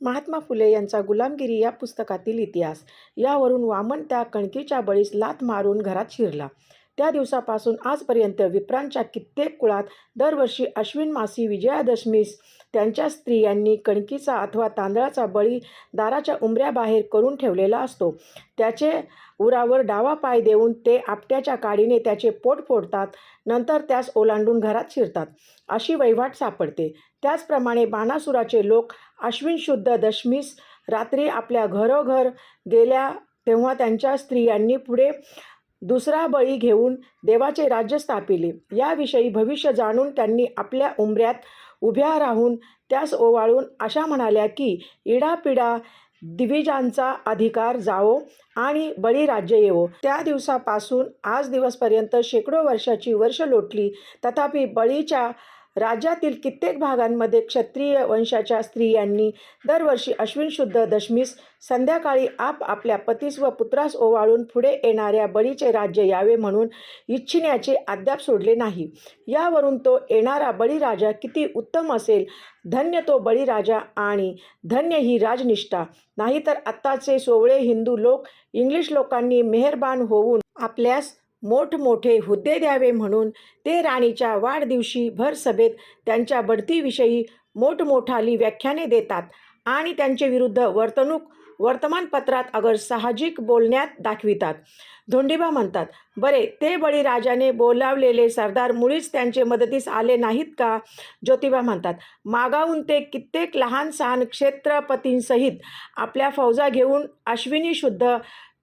महात्मा फुले यांचा गुलामगिरी या पुस्तकातील इतिहास. यावरून वामन त्या कणकीच्या बळीस लाथ मारून घरात शिरला. त्या दिवसापासून आजपर्यंत विप्रांच्या कित्येक कुळात दरवर्षी अश्विन मासी विजयादशमीस त्यांच्या स्त्रियांनी कणकीचा अथवा तांदळाचा बळी दाराच्या उंबऱ्याबाहेर करून ठेवलेला असतो. त्याचे उरावर डावा पाय देऊन ते आपट्याच्या काडीने त्याचे पोट फोडतात नंतर त्यास ओलांडून घरात शिरतात. अशी वहिवाट सापडते. त्याचप्रमाणे बाणासुराचे लोक अश्विन शुद्ध दशमीस रात्री आपल्या घरोघर गेल्या तेव्हा त्यांच्या स्त्रियांनी पुढे दुसरा बळी घेऊन देवाचे राज्य स्थापिले. याविषयी भविष्य जाणून त्यांनी आपल्या उंबऱ्यात उभ्या राहून त्यास ओवाळून अशा म्हणाल्या की इडापिडा दिविजांचा अधिकार जावो आणि बळीराज्य येवो. त्या दिवसापासून आज दिवसपर्यंत शेकडो वर्षाची वर्ष लोटली. तथापि बळीच्या राज्यातील कित्येक भागांमध्ये क्षत्रिय वंशाच्या स्त्रियांनी दरवर्षी अश्विन शुद्ध दशमीस संध्याकाळी आप आपल्या पतीस व पुत्रास ओवाळून पुढे येणाऱ्या बळीचे राज्य यावे म्हणून इच्छिण्याचे अद्याप सोडले नाही. यावरून तो येणारा बळीराजा किती उत्तम असेल. धन्य तो बळीराजा आणि धन्य ही राजनिष्ठा. नाहीतर आत्ताचे सोवळे हिंदू लोक इंग्लिश लोकांनी मेहरबान होऊन आपल्यास मोठमोठे हुद्दे द्यावे म्हणून ते राणीच्या वाढदिवशी भर सभेत त्यांच्या बढतीविषयी मोठमोठाली व्याख्याने देतात आणि त्यांचे विरुद्ध वर्तणूक वर्तमानपत्रात अगर साहजिक बोलण्यात दाखवितात. धोंडीबा म्हणतात बरे ते बळीराजाने बोलावलेले सरदार मुळीच त्यांचे मदतीस आले नाहीत का? ज्योतिबा म्हणतात मागाहून ते कित्येक लहान सहान क्षेत्रपतींसहित आपल्या फौजा घेऊन अश्विनी शुद्ध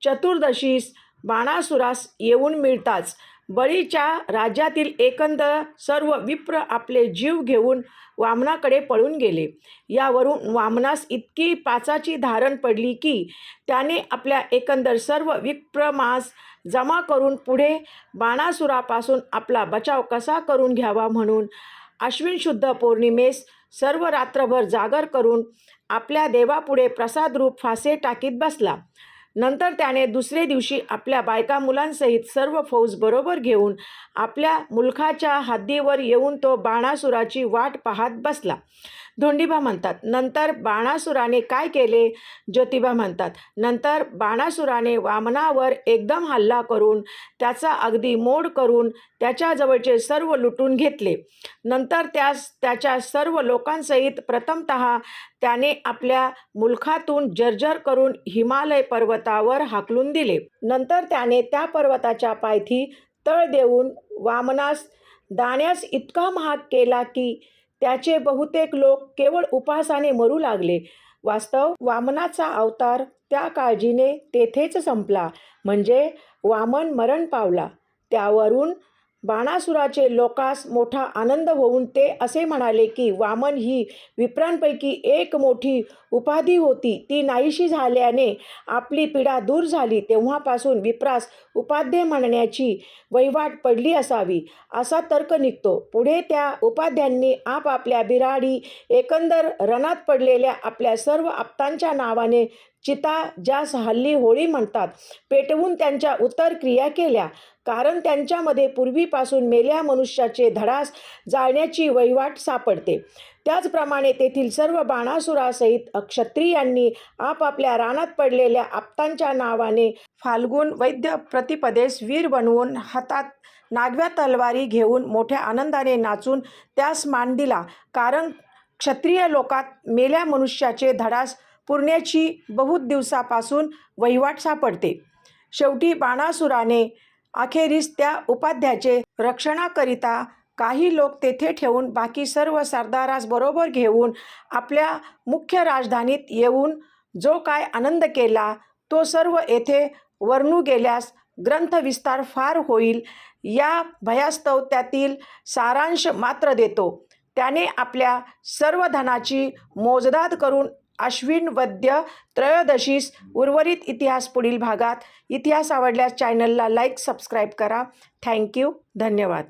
चतुर्दशीस बाणासुरास येऊन मिळताच बळीच्या राज्यातील एकंदर सर्व विप्र आपले जीव घेऊन वामनाकडे पळून गेले. यावरून वामनास इतकी पाचाची धारण पडली की त्याने आपल्या एकंदर सर्व विप्रमास जमा करून पुढे बाणासुरापासून आपला बचाव कसा करून घ्यावा म्हणून अश्विन शुद्ध पौर्णिमेस सर्व रात्रभर जागर करून आपल्या देवापुढे प्रसादरूप फासे टाकीत बसला. नंतर त्याने दुसरे दिवशी आपल्या बायका मुलांसहित सर्व फौज बरोबर घेऊन आपल्या मुलखाच्या हद्दीवर येऊन तो बाणासुराची वाट पाहत बसला. धोंडीबा म्हणतात. नंतर बाणासुराने काय केले? ज्योतिबा म्हणतात. नंतर बाणासुराने वामनावर एकदम हल्ला करून त्याचा अगदी मोड करून त्याच्याजवळचे सर्व लुटून घेतले. नंतर त्यास त्याच्या सर्व लोकांसहित प्रथमत त्याने आपल्या मुलखातून जर्जर करून हिमालय पर्वतावर हाकलून दिले. नंतर त्याने त्या पर्वताच्या पायथी तळ देऊन वामनास दाण्यास इतका महाग केला की त्याचे बहुतेक लोक केवळ उपासाने मरू लागले. वास्तव वामनाचा अवतार त्या काळजीने तेथेच संपला. म्हणजे वामन मरण पावला. त्यावरून बाणासुराचे लोकास मोठा आनंद होऊन ते असे म्हणाले की वामन ही विप्रांपैकी एक मोठी उपाधी होती. ती नाहीशी झाल्याने आपली पीडा दूर झाली. तेव्हापासून विप्रास उपाध्ये म्हणण्याची वहिवाट पडली असावी. असा तर्क निघतो. पुढे त्या उपाध्यांनी आपापल्या बिराडी एकंदर रणात पडलेल्या आपल्या सर्व आप्तांच्या नावाने चिता ज्यास हल्ली होळी म्हणतात पेटवून त्यांच्या उतर क्रिया केल्या. कारण त्यांच्यामध्ये पूर्वीपासून मेल्या मनुष्याचे धडास जाळण्याची वहिवाट सापडते. त्याचप्रमाणे तेथील सर्व बाणासुरासहित क्षत्रियांनी आपापल्या रानात पडलेल्या आप्तांच्या नावाने फाल्गुन वैद्य प्रतिपदेस वीर बनवून हातात नागव्या तलवारी घेऊन मोठ्या आनंदाने नाचून त्यास मान दिला. कारण क्षत्रिय लोकात मेल्या मनुष्याचे धडास पुरण्याची बहुत दिवसापासून वहिवाट सापडते. शेवटी बाणासुराने अखेरीस त्या उपाध्याचे रक्षणाकरिता काही लोक तेथे ठेवून बाकी सर्व सरदारास बरोबर घेऊन आपल्या मुख्य राजधानीत येऊन जो काय आनंद केला तो सर्व येथे वर्णू गेल्यास ग्रंथविस्तार फार होईल या भयास्तव त्यातील सारांश मात्र देतो. त्याने आपल्या सर्व धनाची मोजदाद करून अश्विन वद्य त्रयोदशीस उर्वरित इतिहास पुढील भागात. इतिहास आवडल्यास चॅनलला लाईक सबस्क्राईब करा. थँक्यू धन्यवाद.